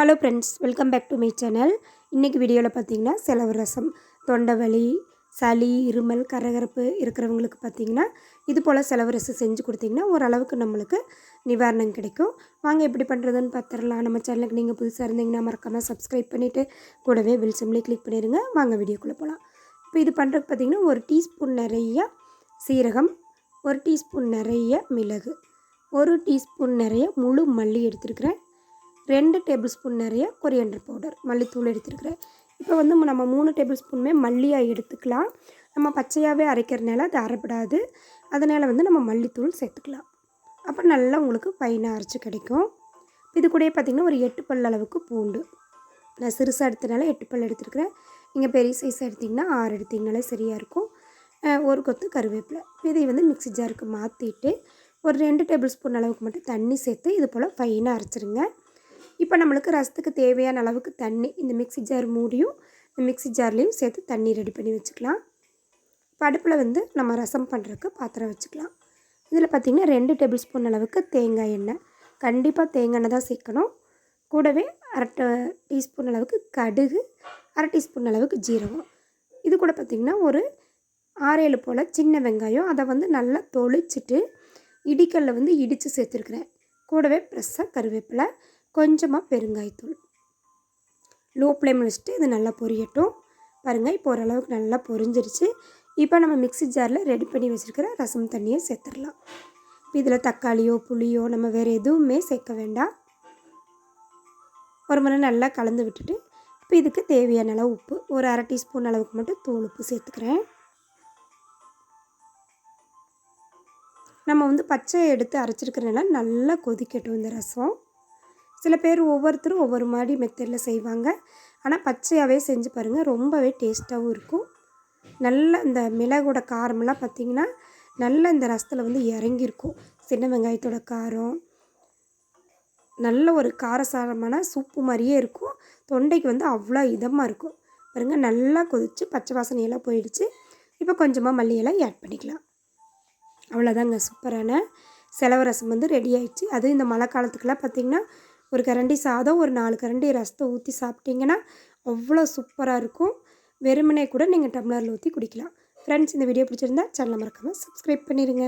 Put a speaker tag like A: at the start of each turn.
A: Hello friends welcome back to my channel இன்றைக்கி வீடியோவில் பார்த்தீங்கன்னா செலவு ரசம் தொண்டை வலி சளி இருமல் கரகரப்பு இருக்கிறவங்களுக்கு பார்த்தீங்கன்னா இது போல் செலவு ரசம் செஞ்சு கொடுத்தீங்கன்னா ஓரளவுக்கு நம்மளுக்கு நிவாரணம் கிடைக்கும். வாங்க எப்படி பண்ணுறதுன்னு பார்த்துடலாம். நம்ம சேனலுக்கு நீங்கள் புதுசாக இருந்தீங்கன்னா மறக்காமல் சப்ஸ்கிரைப் பண்ணிவிட்டு கூடவே பில் சிம்லி கிளிக் பண்ணிடுங்க வாங்க வீடியோக்குள்ளே போகலாம் இப்போ இது பண்ணுறதுக்கு பார்த்தீங்கன்னா ஒரு டீஸ்பூன் நிறைய சீரகம் ஒரு டீஸ்பூன் நிறைய மிளகு ஒரு டீஸ்பூன் நிறைய முழு மல்லி எடுத்துருக்கிறேன். ரெண்டு டேபிள் ஸ்பூன் நிறைய கொரியண்டர் பவுடர் மல்லித்தூள் எடுத்துருக்கிறேன். இப்போ வந்து நம்ம மூணு டேபிள் ஸ்பூனுமே மல்லியாக எடுத்துக்கலாம். நம்ம பச்சையாகவே அரைக்கிறதுனால அது அரைப்படாது. அதனால் வந்து நம்ம மல்லித்தூள் சேர்த்துக்கலாம். அப்போ நல்லா உங்களுக்கு பையனாக அரைச்சி கிடைக்கும். இது கூடயே பார்த்திங்கன்னா ஒரு எட்டு பல் அளவுக்கு பூண்டு. நான் சிறுசாக எடுத்தனால எட்டு பல் எடுத்துருக்கிறேன். நீங்கள் பெரிய சைஸாக எடுத்திங்கன்னா ஆறு எடுத்திங்கனாலே சரியாக இருக்கும். ஒரு கொத்து கருவேப்பிலை. இதை வந்து மிக்ஸி ஜாருக்கு மாற்றிட்டு ஒரு ரெண்டு டேபிள் ஸ்பூன் அளவுக்கு மட்டும் தண்ணி சேர்த்து இது போல் ஃபைனாக அரைச்சிருங்க. இப்போ நம்மளுக்கு ரசத்துக்கு தேவையான அளவுக்கு தண்ணி இந்த மிக்ஸி ஜார் மூடியும் இந்த மிக்ஸி ஜார்லேயும் சேர்த்து தண்ணி ரெடி பண்ணி வச்சுக்கலாம். இப்போ அடுப்பில் வந்து நம்ம ரசம் பண்ணுறதுக்கு பாத்திரம் வச்சுக்கலாம். இதில் பார்த்திங்கன்னா ரெண்டு டேபிள் ஸ்பூன் அளவுக்கு தேங்காய் எண்ணெய். கண்டிப்பாக தேங்காய் எண்ணெய் தான் சேர்க்கணும். கூடவே அரை டீஸ்பூன் அளவுக்கு கடுகு அரை டீஸ்பூன் அளவுக்கு ஜீரகம். இது கூட பார்த்திங்கன்னா ஒரு ஆறேழு போல் சின்ன வெங்காயம். அதை வந்து நல்லா தொளிச்சிட்டு இடிக்கல்ல வந்து இடித்து சேர்த்துருக்குறேன். கூடவே ப்ரெஸ்ஸாக கருவேப்பிலை கொஞ்சமாக பெருங்காயத்தூள். லோ ஃப்ளேமில் வச்சுட்டு இது நல்லா பொரியட்டும். பாருங்கள் இப்போ ஓரளவுக்கு நல்லா பொரிஞ்சிருச்சு. இப்போ நம்ம மிக்ஸி ஜாரில் ரெடி பண்ணி வச்சுருக்கிற ரசம் தண்ணியை சேர்த்துடலாம். இப்போ இதில் தக்காளியோ புளியோ நம்ம வேறு எதுவுமே சேர்க்க வேண்டாம். ஒரு முறை நல்லா கலந்து விட்டுட்டு இப்போ இதுக்கு தேவையான அளவு உப்பு ஒரு அரை டீஸ்பூன் அளவுக்கு மட்டும் தூள் உப்பு சேர்த்துக்கிறேன். நம்ம வந்து பச்சை எடுத்து அரைச்சிருக்கிறனால நல்லா கொதிக்கட்டும் இந்த ரசம். சில பேர் ஒவ்வொருத்தரும் ஒவ்வொரு மாதிரி மெத்தடில் செய்வாங்க. ஆனால் பச்சையாகவே செஞ்சு பாருங்கள் ரொம்பவே டேஸ்ட்டாகவும் இருக்கும். நல்ல இந்த மிளகோட காரமெல்லாம் பார்த்திங்கன்னா நல்ல இந்த ரசத்தில் வந்து இறங்கியிருக்கும். சின்ன வெங்காயத்தோட காரம் நல்ல ஒரு காரசாரமான சூப்பு மாதிரியே இருக்கும். தொண்டைக்கு வந்து அவ்வளோ இதமாக இருக்கும். பாருங்க நல்லா கொதித்து பச்சை வாசனையெல்லாம் போயிடுச்சு. இப்போ கொஞ்சமாக மல்லியெல்லாம் ஆட் பண்ணிக்கலாம். அவ்வளோதாங்க சூப்பரான செலவு ரசம் வந்து ரெடி ஆயிடுச்சு. அதுவும் இந்த மழை காலத்துக்கெல்லாம் பார்த்திங்கன்னா ஒரு கரண்டி சாதம் ஒரு நாலு கரண்டி ரசத்தை ஊற்றி சாப்பிட்டிங்கன்னா அவ்வளோ சூப்பராக இருக்கும். வெறுமனே கூட நீங்கள் டம்ளரில் ஊற்றி குடிக்கலாம். ஃப்ரெண்ட்ஸ் இந்த வீடியோ பிடிச்சிருந்தா சேனலை மறக்காமல் சப்ஸ்கிரைப் பண்ணிடுங்க